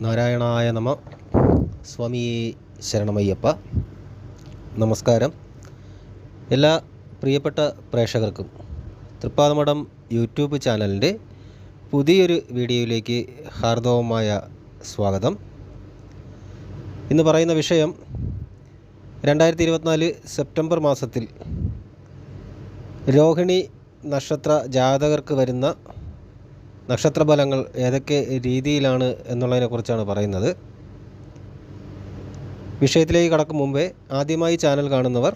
നാരായണായ നമ. സ്വാമി ശരണമയ്യപ്പ. നമസ്കാരം. എല്ലാ പ്രിയപ്പെട്ട പ്രേക്ഷകർക്കും തൃപ്പാതമഠം യൂട്യൂബ് ചാനലിന്റെ പുതിയൊരു വീഡിയോയിലേക്ക് ഹാർദവമായ സ്വാഗതം. ഇന്ന് പറയുന്ന വിഷയം രണ്ടായിരത്തി ഇരുപത്തിനാല് സെപ്റ്റംബർ മാസത്തിൽ രോഹിണി നക്ഷത്ര ജാതകർക്ക് വരുന്ന നക്ഷത്രഫലങ്ങൾ ഏതൊക്കെ രീതിയിലാണ് എന്നുള്ളതിനെക്കുറിച്ചാണ് പറയുന്നത്. വിഷയത്തിലേക്ക് കടക്കും മുമ്പേ ആദ്യമായി ചാനൽ കാണുന്നവർ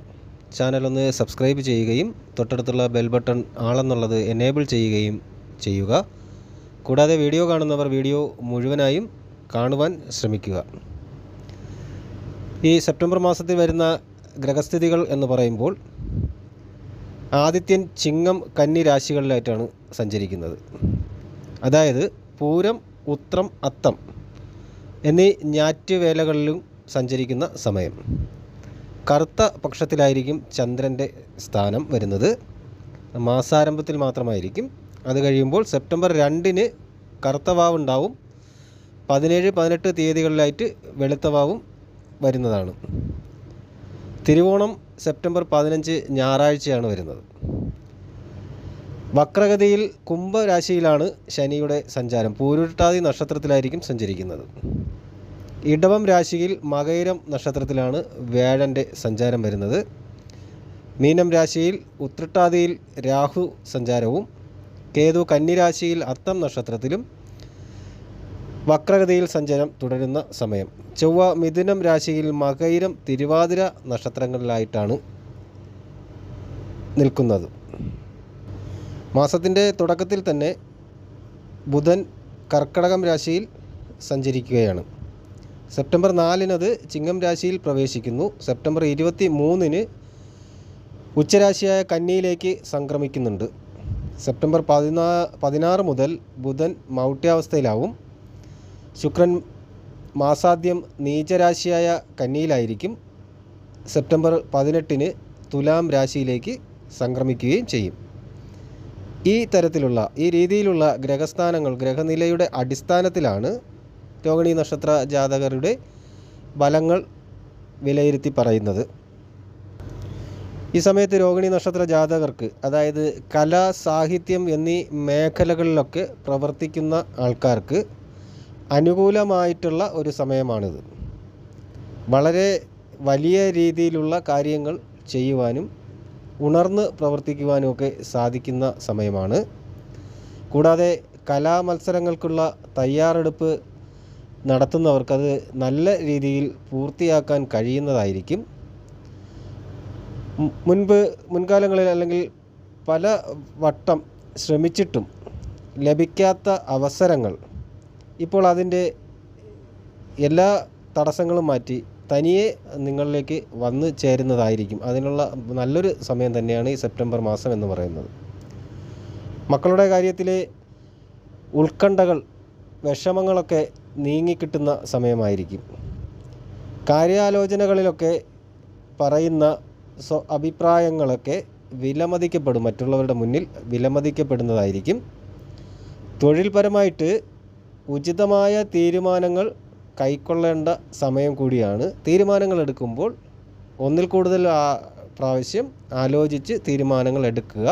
ചാനൽ ഒന്ന് സബ്സ്ക്രൈബ് ചെയ്യുകയും തൊട്ടടുത്തുള്ള ബെൽ ബട്ടൺ ആളെന്നുള്ളത് എനേബിൾ ചെയ്യുകയും ചെയ്യുക. കൂടാതെ വീഡിയോ കാണുന്നവർ വീഡിയോ മുഴുവനായും കാണുവാൻ ശ്രമിക്കുക. ഈ സെപ്റ്റംബർ മാസത്തിൽ വരുന്ന ഗ്രഹസ്ഥിതികൾ എന്ന് പറയുമ്പോൾ ആദിത്യൻ ചിങ്ങം കന്നി രാശികളിലായിട്ടാണ് സഞ്ചരിക്കുന്നത്. അതായത് പൂരം ഉത്രം അത്തം എന്നീ ഞാറ്റുവേലകളിലും സഞ്ചരിക്കുന്ന സമയം. കറുത്ത പക്ഷത്തിലായിരിക്കും ചന്ദ്രന്റെ സ്ഥാനം വരുന്നത്. മാസാരംഭത്തിൽ മാത്രമായിരിക്കും. അത് കഴിയുമ്പോൾ സെപ്റ്റംബർ രണ്ടിന് കറുത്ത വാവ് ഉണ്ടാവും പതിനേഴ് പതിനെട്ട് തീയതികളിലായിട്ട് വെളുത്തവാവും വരുന്നതാണ്. തിരുവോണം സെപ്റ്റംബർ പതിനഞ്ച് ഞായറാഴ്ചയാണ് വരുന്നത്. വക്രഗതിയിൽ കുംഭരാശിയിലാണ് ശനിയുടെ സഞ്ചാരം. പൂരുരുട്ടാതി നക്ഷത്രത്തിലായിരിക്കും സഞ്ചരിക്കുന്നത്. ഇടവം രാശിയിൽ മകയിരം നക്ഷത്രത്തിലാണ് വ്യാഴന്റെ സഞ്ചാരം വരുന്നത്. മീനം രാശിയിൽ ഉത്രട്ടാതിയിൽ രാഹു സഞ്ചാരവും കേതു കന്നിരാശിയിൽ അത്തം നക്ഷത്രത്തിലും വക്രഗതിയിൽ സഞ്ചാരം തുടരുന്ന സമയം. ചൊവ്വ മിഥുനം രാശിയിൽ മകയിരം തിരുവാതിര നക്ഷത്രങ്ങളിലായിട്ടാണ് നിൽക്കുന്നത്. മാസത്തിന്റെ തുടക്കത്തിൽ തന്നെ ബുധൻ കർക്കടകം രാശിയിൽ സഞ്ചരിക്കുകയാണ്. സെപ്റ്റംബർ നാലിനത് ചിങ്ങം രാശിയിൽ പ്രവേശിക്കുന്നു. സെപ്റ്റംബർ ഇരുപത്തി മൂന്നിന് ഉച്ചരാശിയായ കന്നിയിലേക്ക് സംക്രമിക്കുന്നുണ്ട്. സെപ്റ്റംബർ പതിനാ പതിനാറ് മുതൽ ബുധൻ മൗട്ട്യാവസ്ഥയിലാവും ശുക്രൻ മാസാദ്യം നീചരാശിയായ കന്നിയിലായിരിക്കും. സെപ്റ്റംബർ പതിനെട്ടിന് തുലാം രാശിയിലേക്ക് സംക്രമിക്കുകയും ചെയ്യും. ഈ തരത്തിലുള്ള ഈ രീതിയിലുള്ള ഗ്രഹസ്ഥാനങ്ങൾ ഗ്രഹനിലയുടെ അടിസ്ഥാനത്തിലാണ് രോഹിണി നക്ഷത്ര ജാതകരുടെ ഫലങ്ങൾ വിലയിരുത്തി പറയുന്നത്. ഈ സമയത്ത് രോഹിണി നക്ഷത്ര ജാതകർക്ക് അതായത് കല സാഹിത്യം എന്നീ മേഖലകളിലൊക്കെ പ്രവർത്തിക്കുന്ന ആൾക്കാർക്ക് അനുകൂലമായിട്ടുള്ള ഒരു സമയമാണിത്. വളരെ വലിയ രീതിയിലുള്ള കാര്യങ്ങൾ ചെയ്യുവാനും ഉണർന്ന് പ്രവർത്തിക്കുവാനുമൊക്കെ സാധിക്കുന്ന സമയമാണ്. കൂടാതെ കലാമത്സരങ്ങൾക്കുള്ള തയ്യാറെടുപ്പ് നടത്തുന്നവർക്കത് നല്ല രീതിയിൽ പൂർത്തിയാക്കാൻ കഴിയുന്നതായിരിക്കും. മുൻപ് മുൻകാലങ്ങളിൽ അല്ലെങ്കിൽ പല വട്ടം ശ്രമിച്ചിട്ടും ലഭിക്കാത്ത അവസരങ്ങൾ ഇപ്പോൾ അതിന്റെ എല്ലാ തടസ്സങ്ങളും മാറ്റി തനിയെ നിങ്ങളിലേക്ക് വന്നു ചേരുന്നതായിരിക്കും. അതിനുള്ള നല്ലൊരു സമയം തന്നെയാണ് ഈ സെപ്റ്റംബർ മാസം എന്ന് പറയുന്നത്. മക്കളുടെ കാര്യത്തിൽ ഉത്കണ്ഠകൾ വിഷമങ്ങളൊക്കെ നീങ്ങിക്കിട്ടുന്ന സമയമായിരിക്കും. കാര്യാലോചനകളിലൊക്കെ പറയുന്ന സ്വ അഭിപ്രായങ്ങളൊക്കെ വിലമതിക്കപ്പെടും. മറ്റുള്ളവരുടെ മുന്നിൽ വിലമതിക്കപ്പെടുന്നതായിരിക്കും. തൊഴിൽപരമായിട്ട് ഉചിതമായ തീരുമാനങ്ങൾ കൈക്കൊള്ളേണ്ട സമയം കൂടിയാണ്. തീരുമാനങ്ങൾ എടുക്കുമ്പോൾ ഒന്നിൽ കൂടുതൽ പ്രാവശ്യം ആലോചിച്ച് തീരുമാനങ്ങൾ എടുക്കുക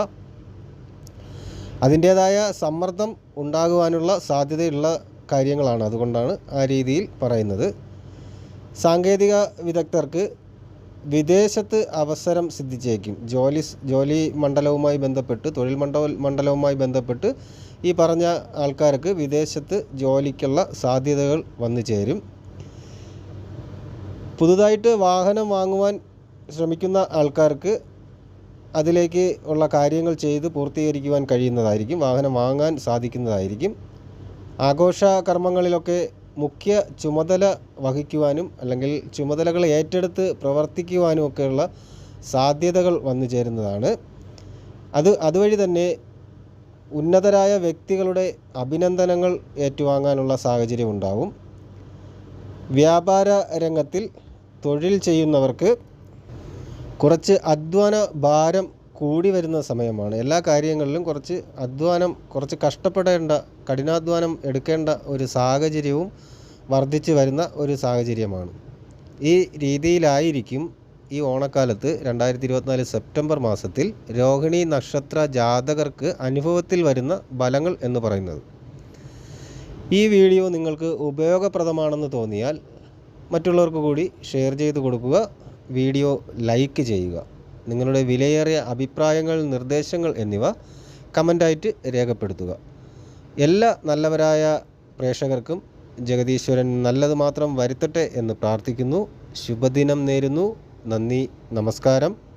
അതിന്റേതായ സമ്മർദ്ദം ഉണ്ടാകുവാനുള്ള സാധ്യതയുള്ള കാര്യങ്ങളാണ് അതുകൊണ്ടാണ് ആ രീതിയിൽ പറയുന്നത്. സാങ്കേതിക വിദഗ്ധർക്ക് വിദേശത്ത് അവസരം സിദ്ധിച്ചേക്കും. ജോലി ജോലി മണ്ഡലവുമായി ബന്ധപ്പെട്ട് തൊഴിൽ മണ്ഡല മണ്ഡലവുമായി ബന്ധപ്പെട്ട് ഈ പറഞ്ഞ ആൾക്കാർക്ക് വിദേശത്ത് ജോലിക്കുള്ള സാധ്യതകൾ വന്നു ചേരും. പുതുതായിട്ട് വാഹനം വാങ്ങുവാൻ ശ്രമിക്കുന്ന ആൾക്കാർക്ക് അതിലേക്ക് ഉള്ള കാര്യങ്ങൾ ചെയ്ത് പൂർത്തീകരിക്കുവാൻ കഴിയുന്നതായിരിക്കും. വാഹനം വാങ്ങാൻ സാധിക്കുന്നതായിരിക്കും. ആഘോഷ കർമ്മങ്ങളിലൊക്കെ മുഖ്യ ചുമതല വഹിക്കുവാനും അല്ലെങ്കിൽ ചുമതലകൾ ഏറ്റെടുത്ത് പ്രവർത്തിക്കുവാനും ഒക്കെയുള്ള സാധ്യതകൾ വന്നു ചേരുന്നതാണ്. അത് അതുവഴി തന്നെ ഉന്നതരായ വ്യക്തികളുടെ അഭിനന്ദനങ്ങൾ ഏറ്റുവാങ്ങാനുള്ള സാഹചര്യം ഉണ്ടാവും. വ്യാപാര രംഗത്തിൽ തൊഴിൽ ചെയ്യുന്നവർക്ക് കുറച്ച് അധ്വാന ഭാരം കൂടി വരുന്ന സമയമാണ്. എല്ലാ കാര്യങ്ങളിലും കുറച്ച് അധ്വാനം കുറച്ച് കഷ്ടപ്പെടേണ്ട കഠിനാധ്വാനം എടുക്കേണ്ട ഒരു സാഹചര്യവും വർദ്ധിച്ചു വരുന്ന ഒരു സാഹചര്യമാണ്. ഈ രീതിയിലായിരിക്കും ഈ ഓണക്കാലത്ത് രണ്ടായിരത്തി ഇരുപത്തിനാല് സെപ്റ്റംബർ മാസത്തിൽ രോഹിണി നക്ഷത്ര ജാതകർക്ക് അനുഭവത്തിൽ വരുന്ന ഫലങ്ങൾ എന്ന് പറയുന്നത്. ഈ വീഡിയോ നിങ്ങൾക്ക് ഉപയോഗപ്രദമാണെന്ന് തോന്നിയാൽ മറ്റുള്ളവർക്ക് കൂടി ഷെയർ ചെയ്ത് കൊടുക്കുക വീഡിയോ ലൈക്ക് ചെയ്യുക. നിങ്ങളുടെ വിലയേറിയ അഭിപ്രായങ്ങൾ നിർദ്ദേശങ്ങൾ എന്നിവ കമന്റായിട്ട് രേഖപ്പെടുത്തുക. എല്ലാ നല്ലവരായ പ്രേക്ഷകർക്കും ജഗദീശ്വരൻ നല്ലത് മാത്രം വരുത്തട്ടെ എന്ന് പ്രാർത്ഥിക്കുന്നു. ശുഭദിനം നേരുന്നു. നന്ദി. നമസ്കാരം.